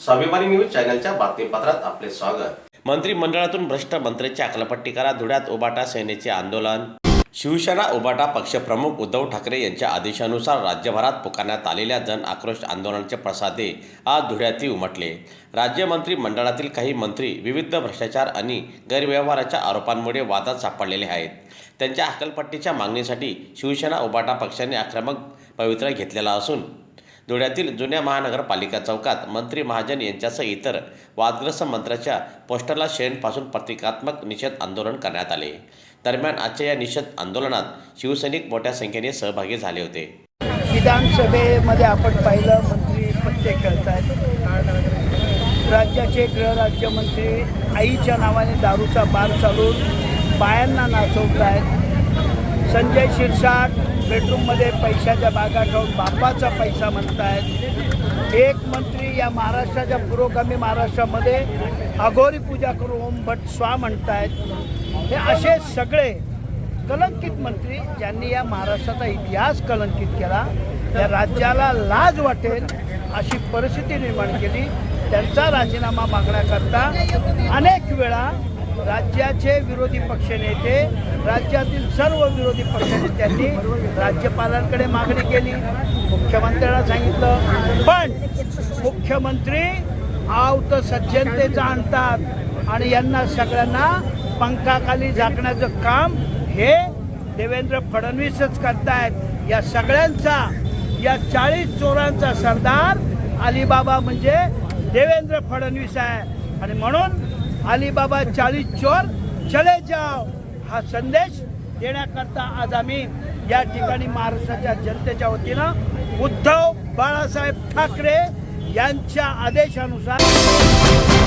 स्वाभिमानी न्यूज चॅनलच्या बातमीपत्रात आपले स्वागत. मंत्रिमंडळातून भ्रष्ट मंत्र्यांची अकलपट्टी करा धुळ्यात उबाटा सेनेचे आंदोलन. शिवसेना उबाटा पक्षप्रमुख उद्धव ठाकरे यांच्या आदेशानुसार राज्यभरात पुकारण्यात आलेल्या जन आक्रोश आंदोलनाचे प्रसादे आज धुळ्यातही उमटले. राज्य मंत्रिमंडळातील काही मंत्री विविध भ्रष्टाचार आणि गैरव्यवहाराच्या आरोपांमुळे वादात सापडलेले आहेत. त्यांच्या अकलपट्टीच्या मागणीसाठी शिवसेना उबाटा पक्षाने आक्रमक पवित्रा घेतलेला असून धुळ्यातील जुन्या महानगरपालिका चौकात मंत्री महाजन यांच्यासह इतर वादग्रस्त मंत्र्याच्या पोस्टरला शेणपासून प्रतिकात्मक निषेध आंदोलन करण्यात आले. दरम्यान आजच्या या निषेध आंदोलनात शिवसैनिक मोठ्या संख्येने सहभागी झाले होते. विधानसभेमध्ये आपण पाहिलं मंत्री पत्ते करतायत. राज्याचे गृहराज्यमंत्री आईच्या नावाने दारूचा बार चालून बायांना नाचवत आहेत संजय शिरसाट बेडरूममध्ये पैशाच्या बागा ठेवून बापाचा पैसा म्हणतायत. एक मंत्री या महाराष्ट्राच्या पुरोगामी महाराष्ट्रामध्ये अघोरी पूजा करून ओम भट स्वा म्हणतायत. हे असे सगळे कलंकित मंत्री ज्यांनी या महाराष्ट्राचा इतिहास कलंकित केला त्या राज्याला लाज वाटेल अशी परिस्थिती निर्माण केली. त्यांचा राजीनामा मागण्याकरता अनेक वेळा राज्याचे विरोधी पक्षनेते राज्यातील सर्व विरोधी पक्षनेत्यांनी राज्यपालांकडे मागणी केली. मुख्यमंत्र्यांना सांगितलं पण मुख्यमंत्री आवत तर सज्जनतेचा आणतात आणि यांना सगळ्यांना पंखाखाली झाकण्याचं काम हे देवेंद्र फडणवीसच करतायत. या सगळ्यांचा या चाळीस चोरांचा सरदार अलिबाबा म्हणजे देवेंद्र फडणवीस आहे. आणि म्हणून अलिबाबा चाळीस चोर चले जाव हा संदेश देण्याकरता आज आम्ही या ठिकाणी महाराष्ट्राच्या जनतेच्या वतीनं उद्धव बाळासाहेब ठाकरे यांच्या आदेशानुसार